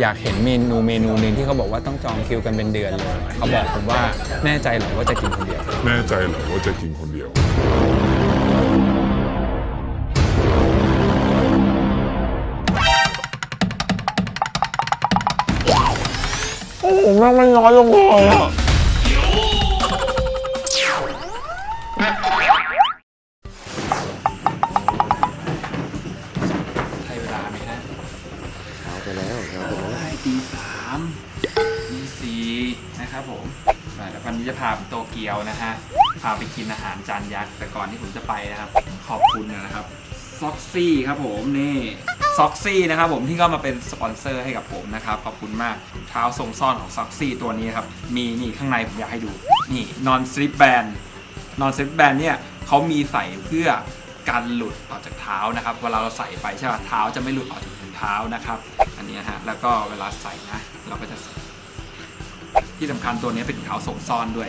อยากเห็นเมนูเมนูหนึ่งที่เขาบอกว่าต้องจองคิวกันเป็นเดือนเลยเขาบอกผมว่าแน่ใจเหรอว่าจะกินคนเดียว แน่ใจเหรอว่าจะกินคนเดียวใกียวนะฮะพาไปกินอาหารจานยักษ์แต่ก่อนที่ผมจะไปนะครับ ขอบคุณนะครับซ็อกซี่ครับผมนี่ซ็อกซี่นะครับผมที่ก็มาเป็นสปอนเซอร์ให้กับผมนะครับขอบคุณมากเท้าทรงซ่อนของซ็อกซี่ตัวนี้ครับมีนี่ข้างในผมอยากให้ดูนี่นอนสลิปแบนนอนเซฟแบนเนี่ยเขามีใส่เพื่อกันหลุดออกจากเท้านะครับเวลาเราใส่ไปใช่ป่ะเท้าจะไม่หลุดออกจากถุงเท้านะครับ อันนี้ฮะแล้วก็เวลาใส่นะเราก็จะใส่ที่สำคัญตัวนี้เป็นเท้าส่งซ่อนด้วย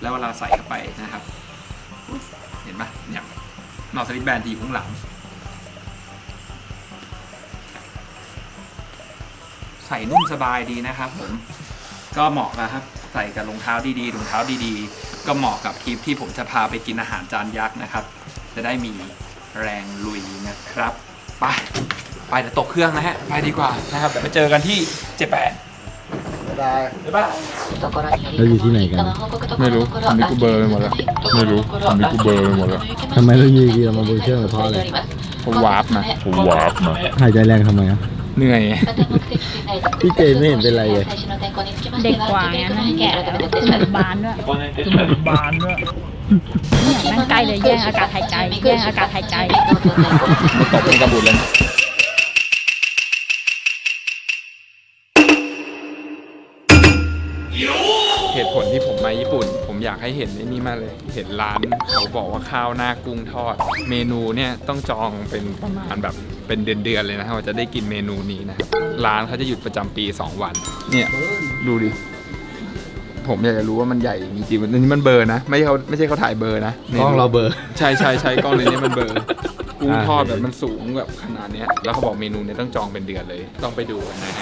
แล้วเวลาใส่เข้าไปนะครับ เห็นปะเนี่ยนอสลิปแบนทีข้างหลัง ใส่นุ่มสบายดีนะครับผม ก็เหมาะนะครับ ใส่กับรองเท้าดีๆรองเท้าดีๆ ก็เหมาะกับทริปที่ผมจะพาไปกินอาหารจานยักษ์นะครับ จะได้มีแรงลุยนะครับ ไป ไปเดี๋ยวตกเครื่องนะฮะ ไปดีกว่านะครับเดี๋ยวไปเจอกันที่เจแปน บ๊ายบายบ๊ายบายเราอยู่ที่ไหนกัน ไม่รู้ตอนนี้กูเบลอร์ไปหมดแล้วไม่รู้ตอนนี้กูเบลอร์ไปหมดแล้วทำไมเราอยู่ดีๆเรามาบนเครื่องเพราะอะไรผมวาร์ปนะผมวาร์ปนะหายใจแรงทำไมอะเหนื่อย พี่เจไม่เห็นเป็นไรเลยเด็กกว่าไงนั่งแก่แล้วจมูกบานด้วยจมูกบานด้วยเนี่ยนั่งใกล้เลยแย่งอากาศหายใจแย่งอากาศหายใจไม่ตกเป็นกระบุดเลย ตุผลที่ผมมาญี่ปุ่น ผมอยากให้เห็นไอ้นี่มากเลย เห็นร้านเขาบอกว่าข้าวหน้ากุ้งทอด เมนูเนี่ยต้องจองเป็นประมาณแบบเป็นเดือนๆเลยนะครับว่าจะได้กินเมนูนี้นะครับร้านเขาจะหยุดประจำปี 2 วัน เนี่ยดูดิ ผมอยากจะรู้ว่ามันใหญ่จริงๆอันนี้มันเบลอร์นะ ไม่ใช่เขาไม่ใช่เขาถ่ายเบลอร์นะกล้องเราเบลอร์ ใช่ใช่ใช่กล้องเลนส์เนี่ยมันเบลอร์กุ้งอ่าทอดแบบมันสูงแบบขนาดเนี้ยแล้วเขาบอกเมนูเนี้ยต้องจองเป็นเดือนเลย ต้องไปดูกันนะ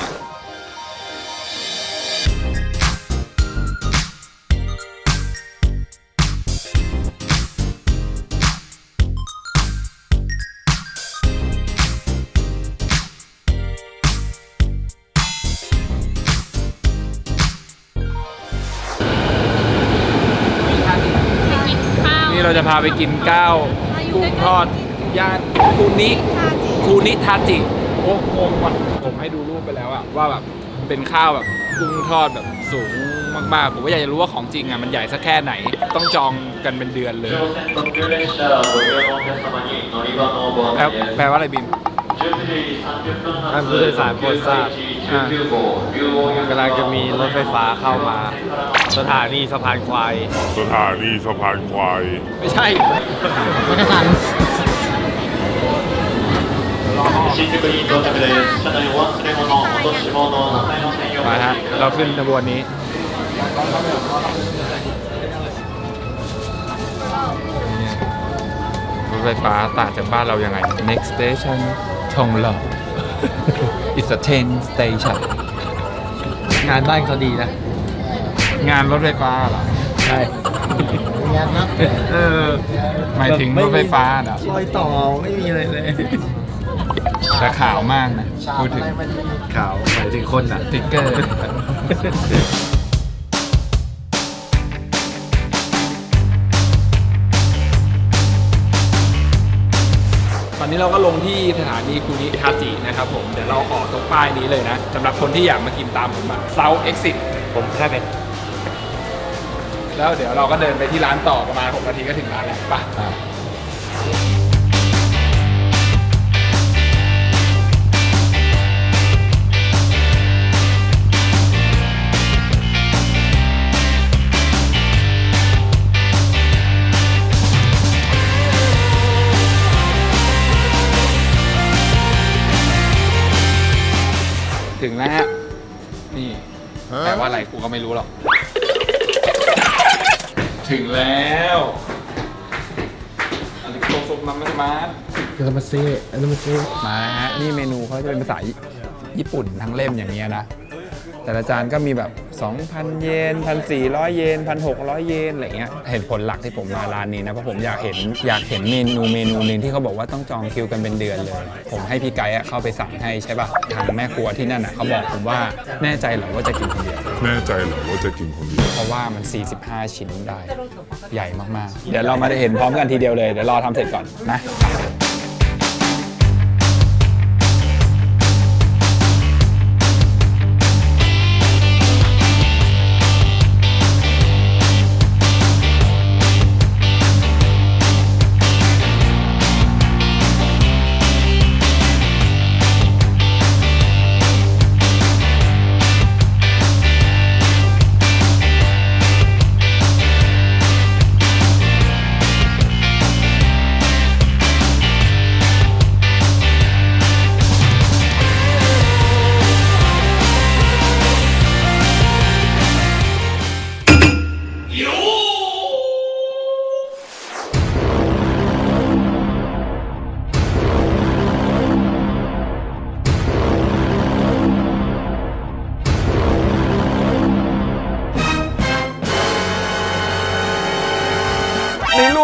พาไปกินก้าวกุ้งทอดย่านคูนิคูนิทาจิ โอ้โหว่ะผมให้ดูรูปไปแล้วอะว่าแบบเป็นข้าวแบบกุ้งทอดแบบสูงมากๆ ผมก็อยากจะรู้ว่าของจริงอะมันใหญ่สักแค่ไหน ต้องจองกันเป็นเดือนเลย แปลว่าอะไรบินท่านผู้โดยสารโพสต์ทราบอ่ากำลังจะมีรถไฟฟ้าเข้ามา สถานีสะพานควาย สถานีสะพานควาย ไม่ใช่ 新宿に到着です。車内お忘れ物、落とし物、名前の専用 มาฮะ เราขึ้นขบวนนี้ รถไฟฟ้าต่างจากบ้านเรายังไง next station ทองหล่อ it's a train station งานบ้านเขาดีนะ งานรถไฟฟ้าเหรอใช่งานนะเออหมายถึงรถไฟฟ้าเหรอรอยต่อไม่มีอะไรเลยแต่ขาวมากนะพูดถึงข่าวหมายถึงคนอะสติ๊กเกอร์ตอนนี้เราก็ลงที่สถานีคุนิทาจินะครับผม เดี๋ยวเราออกตรงป้ายนี้เลยนะสำหรับคนที่อยากมากินตามผมอะ South Exit ผมแค่เป็น แล้วเดี๋ยวเราก็เดินไปที่ร้านต่อประมาณ6นาทีก็ถึงร้านแล้วไปถึงแล้วฮะนี่แปลว่าอะไรกูก็ไม่รู้หรอก ถึงแล้วอันนี้โคซุปมัมมัสมาร์ทกามาเซ่อันนั้นมาเซ่มาฮะนี่เมนูเขาจะเป็นภาษาญี่ปุ่นทั้งเล่มอย่างเงี้ยนะ แต่ละจานก็มีแบบ 2,000 เยน 1,400 เยน 1,600 เยนอะไรเงี้ยเหตุผลหลักที่ผมมาร้านนี้นะ เพราะผมอยากเห็นอยากเห็นเมนูเมนูหนึ่งที่เขาบอกว่าต้องจองคิวกันเป็นเดือนเลย ผมให้พี่ไกด์อะเข้าไปสั่งให้ใช่ป่ะ ทางแม่ครัวที่นั่นอะเขาบอกผมว่าแน่ใจเหรอว่าจะกินคนเดียว แน่ใจเหรอว่าจะกินคนเดียว เพราะว่ามัน 45 ชิ้นได้ ใหญ่มากๆ เดี๋ยวเรามาได้เห็นพร้อมกันทีเดียวเลย เดี๋ยวรอทำเสร็จก่อนนะ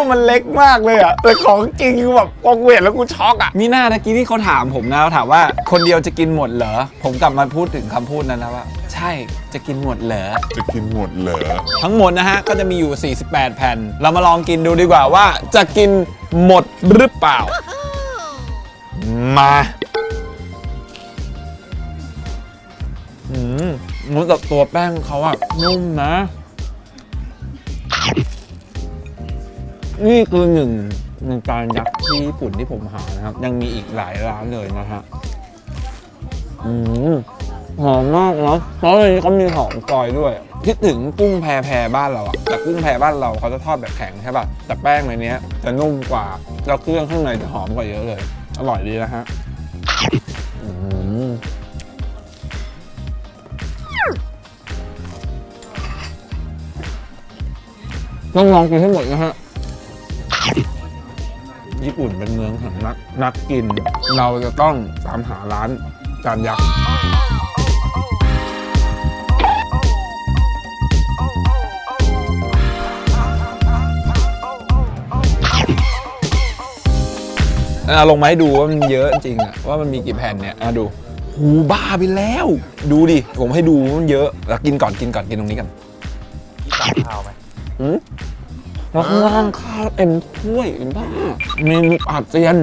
ในรูปมันเล็กมากเลยอะแต่ของจริงคือแบบพอกูเห็นแล้วกูช็อกอะมีหน้าตะกี้ที่เขาถามผมนะเขาถามว่าคนเดียวจะกินหมดเหรอผมกลับมาพูดถึงคำพูดนั้นนะว่า ใช่จะกินหมดเหรอ จะกินหมดเหรอ ทั้งหมดนะฮะ ก็จะมีอยู่ 48 แผ่น เรามาลองกินดูดีกว่าว่าจะกินหมดหรือเปล่า มาอืมมันกับตัวแป้งเขาอะนุ่มนะ นี่คือหนึ่งหนึ่งจานยักษ์ที่ญี่ปุ่นที่ผมหานะครับ ยังมีอีกหลายร้านเลยนะฮะอืมหอมมากเนาะเพราะในนี้เขามีหอมซอยด้วยคิดถึงกุ้งแพรแพรบ้านเราอะแต่กุ้งแพรบ้านเราเขาจะทอดแบบแข็งใช่ป่ะแต่แป้งในนี้จะนุ่มกว่าแล้วเครื่องข้างในจะหอมกว่าเยอะเลย อร่อยดีนะฮะต้องลองกินให้หมดนะฮะ ญี่ปุ่นเป็นเมืองแห่งนักนักกิน เราจะต้องตามหาร้านจานยักษ์อะลงมาให้ดูว่ามันเยอะจริงๆอะว่ามันมีกี่แผ่นเนี่ยอะดูหูบ้าไปแล้ว ดูดิ ผมให้ดูว่ามันเยอะแล้วกินก่อนกินก่อนกินตรงนี้กันสั่งข้าวไหมอืม แล้วข้างล่างข้าวเต็มถ้วยบ้าเมนูอาเซียน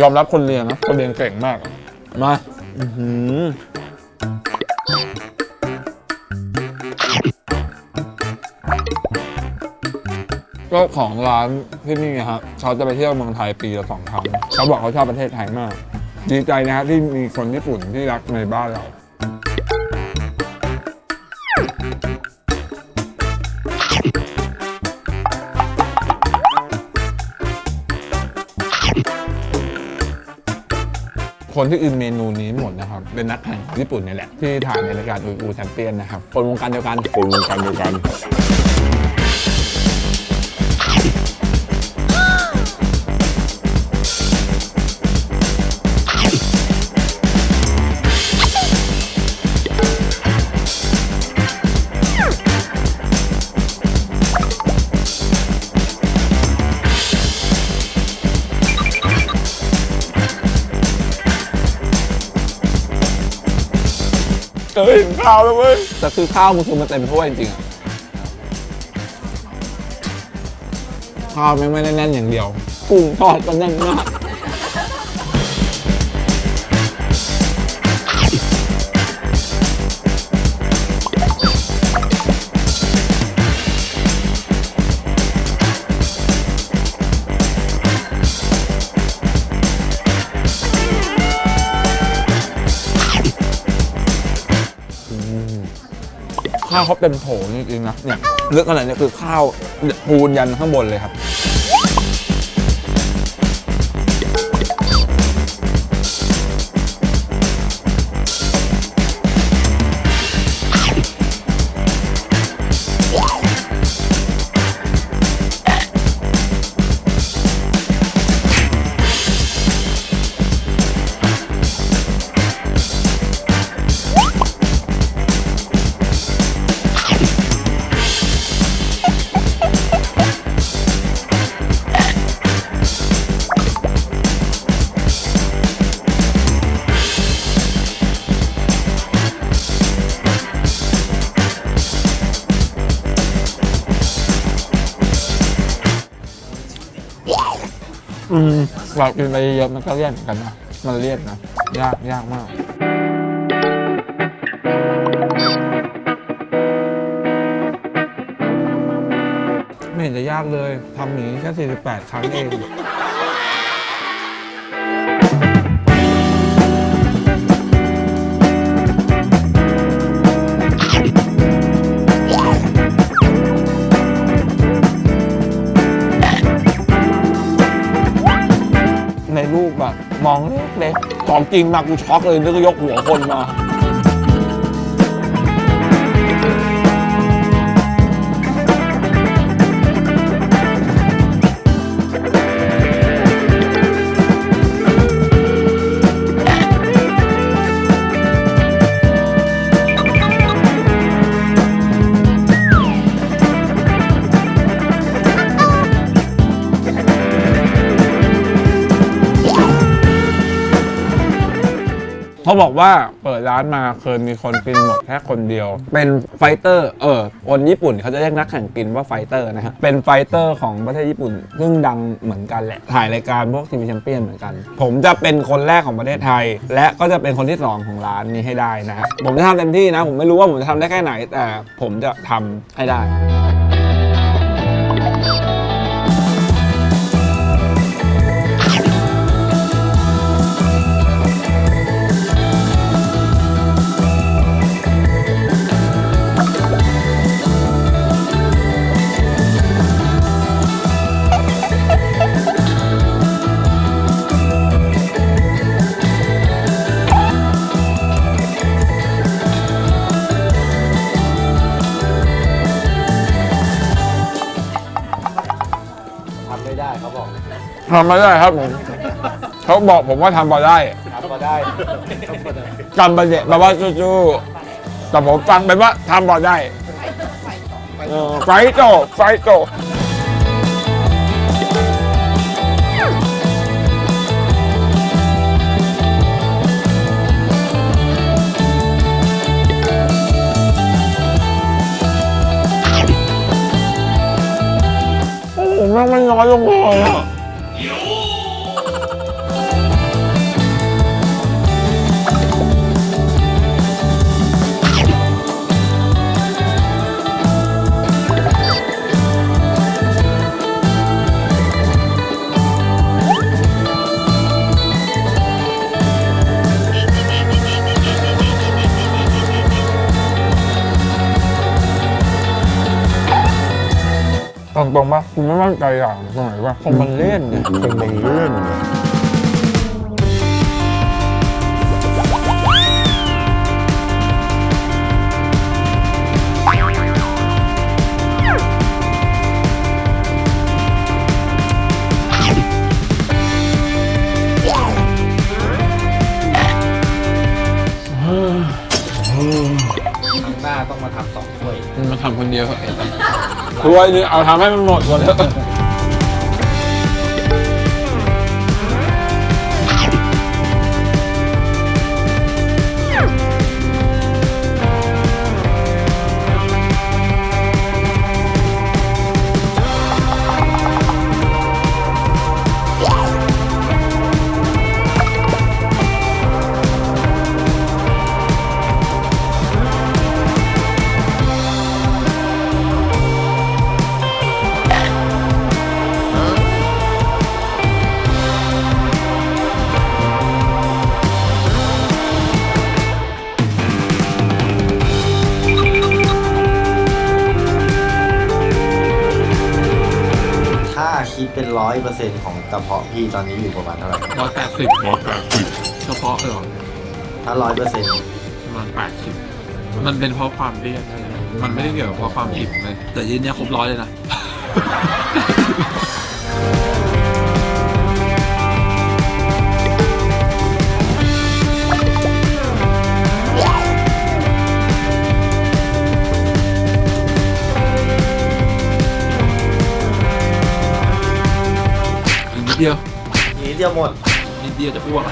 ยอมรับคนเรียนนะ คนเรียนเก่งมาก มาอื้อหือเจ้าของร้านที่นี่ครับเขาจะไปเที่ยวเมืองไทยปีละสองครั้งเขาบอกเขาชอบประเทศไทยมาก ดีใจนะครับที่มีคนญี่ปุ่นที่รักในบ้านเรา คนที่อินเมนูนี้หมดนะครับ เป็นนักแข่งญี่ปุ่นนี่แหละ ที่ถ่ายในรายการอูอูแชมเปี้ยนนะครับ คนวงการเดียวกันคนวงการเดียวกัน แล้วเว้ยแต่คือข้าวมันคือมันเต็มถ้วยจริงๆอะข้าวไม่ไม่ได้แน่นอย่างเดียว กุ้งทอดก็แน่นมาก ข้าวเขาเต็มโถจริงๆนะเนี่ยลือกขนาดนี้คือข้าวปูนยันข้างบนเลยครับ กินไปเยอะมันก็เลี่ยนเหมือนกันนะมันเลี่ยนนะยากยากมากไม่เห็นจะยากเลยทำหนีแค่ 48 ครั้งเอง มองเล็กๆของจริงมากูช็อกเลยนึกว่ายกหัวคนมา เขาบอกว่าเปิดร้านมาเคยมีคนกินหมดแค่คนเดียว เป็นไฟเตอร์เออคนญี่ปุ่นเขาจะเรียกนักแข่งกินว่าไฟเตอร์นะฮะเป็นไฟเตอร์ของประเทศญี่ปุ่น ซึ่งดังเหมือนกันแหละถ่ายรายการพวกทีวีแชมเปี้ยนเหมือนกัน ผมจะเป็นคนแรกของประเทศไทย และก็จะเป็นคนที่สองของร้านนี้ให้ได้นะฮะผมจะทำเต็มที่นะ ผมไม่รู้ว่าผมจะทำได้แค่ไหน แต่ผมจะทำให้ได้ ทำไม่ได้ครับผมเขาบอกผมว่าทำมาได้ทำมาได้จำประเด็นแปลว่าสู้ๆแต่ผมฟังไปว่าทำมาได้เออไฟโตไฟโตโอ้โหแม่งไม่น้อยลงเลยอะ ไม่มั่นใจอย่างตรงไหนปะคงมันเล่นเนี่ยคงมันเล่นเนี่ยครั้งหน้าต้องมาทำสองถ้วย มันมาทำคนเดียวเหรอไอ้สัสถ้วนี่เอาทำให้มันหมดก่อนเถอะ กระเพาะพี่ตอนนี้อยู่ประมาณเท่าไหร่ร้อยแปดสิบร้อยแปดสิบเฉพาะเหรอถ้าร้อยเปอร์เซ็นต์ประมาณแปดสิบมันเป็นเพราะความเลี่ยนอะไรมันไม่ได้เกี่ยวกับเพราะความอิ่มเลยแต่ยืนเนี้ยครบร้อยเลยนะ เดียวหมดนิดเดียวจะอ้วก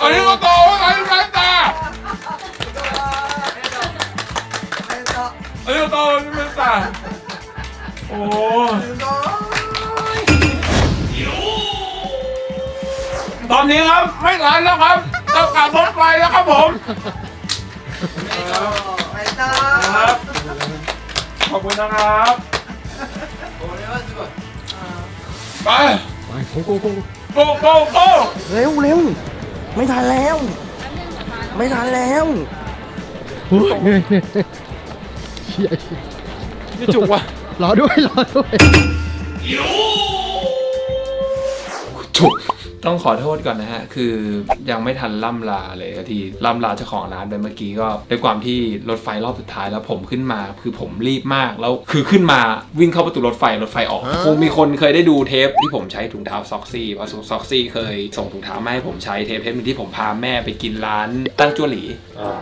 อันนี้ก็โตแล้วไงแม่ตาอันนี้ก็โตแล้วแม่ตาโอ้ตอนนี้ครับไม่ทันแล้วครับต้องการรถไฟแล้วครับผม ขอบคุณนะครับไปไปโก้โก้โก้โกโก้โก้เร็วเร็วไม่ทันแล้ว ไม่ทันแล้วเฮ้ยเนี่ยเนี่ยเชี่ยนี่จุกว่ะรอด้วยรอด้วย จุก ต้องขอโทษก่อนนะฮะ คือยังไม่ทันล่ำลาเลยสักทีล่ำลาเจ้าของร้านไปเมื่อกี้ก็ด้วยความที่รถไฟรอบสุดท้ายแล้วผมขึ้นมา คือผมรีบมากแล้วคือขึ้นมาวิ่งเข้าประตูรถไฟรถไฟออกคงมีคนเคยได้ดูเทปที่ผมใช้ถุงเท้าซ็อกซี่เพราะซ็อกซี่เคยส่งถุงเท้ามาให้ผมใช้เทปเทปหนึงที่ผมพาแม่ไปกินร้านตั้งจั่วหลี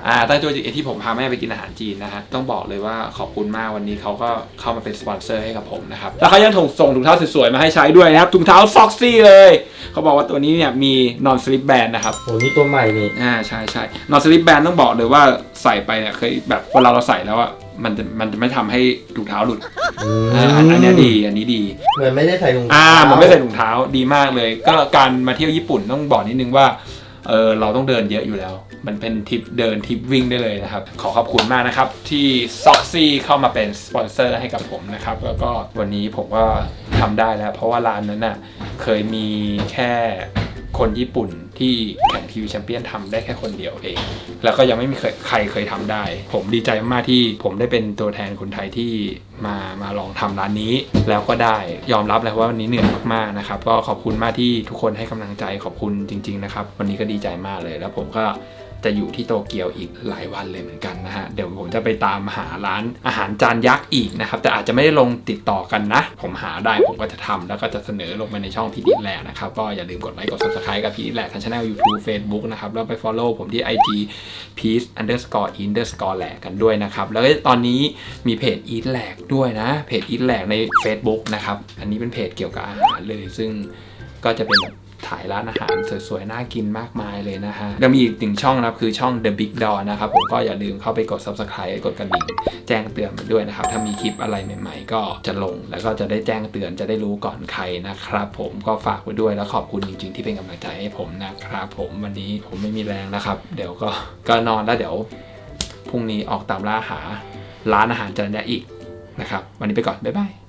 อ่าตั้งตัวจีที่ผมพาแม่ไปกินอาหารจีนนะฮะต้องบอกเลยว่าขอบคุณมากวันนี้เขาก็เข้ามาเป็นสปอนเซอร์ให้กับผมนะครับแล้วเขายังส่งส่งถุงเท้าสวยๆมาให้ใช้ด้วยนะครับถุงเท้าซ็อกซี่เลยเขาบอกว่าตัวนี้เนี่ยมี non slip band นะครับโอ้นี่ตัวใหม่นี่อ่าใช่ใช่ non slip band ต้องบอกเลยว่าใส่ไปเนี่ยเคยแบบเวลาเราใส่แล้วอะมันจะมันจะไม่ทำให้ถุงเท้าหลุดอ่าอันอันเนี้ยดีอันนี้ดี เหมือนไม่ได้ใส่ถุงอ่าเท้าผมไม่ใส่ถุงเท้าดีมากเลย ก็การมาเที่ยวญี่ปุ่นต้องบอกนิดนึงว่าเออเราต้องเดินเยอะอยู่แล้ว มันเป็นทิปเดินทิปวิ่งได้เลยนะครับ ขอขอบคุณมากนะครับ ที่ซ็อกซี่เข้ามาเป็นสปอนเซอร์ให้กับผมนะครับ แล้วก็วันนี้ผมก็ทำได้แล้ว เพราะว่าร้านนั้นน่ะเคยมีแค่คนญี่ปุ่นที่แข่งทีวีแชมเปี้ยนทำได้แค่คนเดียวเอง แล้วก็ยังไม่มีคใครเคยทำได้ ผมดีใจมากที่ผมได้เป็นตัวแทนคนไทยที่มามาลองทำร้านนี้ แล้วก็ได้ยอมรับเลยว่าวันนี้เหนื่อยมากๆนะครับ ก็ขอบคุณมากที่ทุกคนให้กำลังใจขอบคุณจริง ๆ นะครับ วันนี้ก็ดีใจมากเลยแล้วผมก็ จะอยู่ที่โตเกียวอีกหลายวันเลยเหมือนกันนะฮะ เดี๋ยวผมจะไปตามหาร้านอาหารจานยักษ์อีกนะครับ แต่อาจจะไม่ได้ลงติดต่อกันนะ ผมหาได้ผมก็จะทำแล้วก็จะเสนอลงไปในช่องพีดิแลนะครับ ก็อย่าลืมกดไลค์กด subscribe กับพีดิแลทั้งช่อง YouTube Facebook นะครับ แล้วไป follow ผมที่ IG peace underscore underscore แหลกกันด้วยนะครับ แล้วก็ตอนนี้มีเพจ eat แหลกด้วยนะ เพจ eat แหลกใน Facebook นะครับ อันนี้เป็นเพจเกี่ยวกับอาหารเลย ซึ่งก็จะเป็นแบบ ถ่ายร้านอาหารสวยๆ น่ากินมากมายเลยนะฮะแล้วมีอีกหนึ่งช่องนะครับคือช่อง The Big Door นะครับผมก็อย่าลืมเข้าไปกด subscribe กดกระดิ่งแจ้งเตือนมันด้วยนะครับ ถ้ามีคลิปอะไรใหม่ๆ ก็จะลง แล้วก็จะได้แจ้งเตือนจะได้รู้ก่อนใครนะครับผมก็ฝากไว้ด้วยแล้วขอบคุณจริงๆ ที่เป็นกำลังใจให้ผมนะครับผมวันนี้ผมไม่มีแรงนะครับ เดี๋ยวก็ก็นอนแล้วเดี๋ยวพรุ่งนี้ออกตามล่าหาร้านอาหารจานยะอีกนะครับ วันนี้ไปก่อน บ๊ายบาย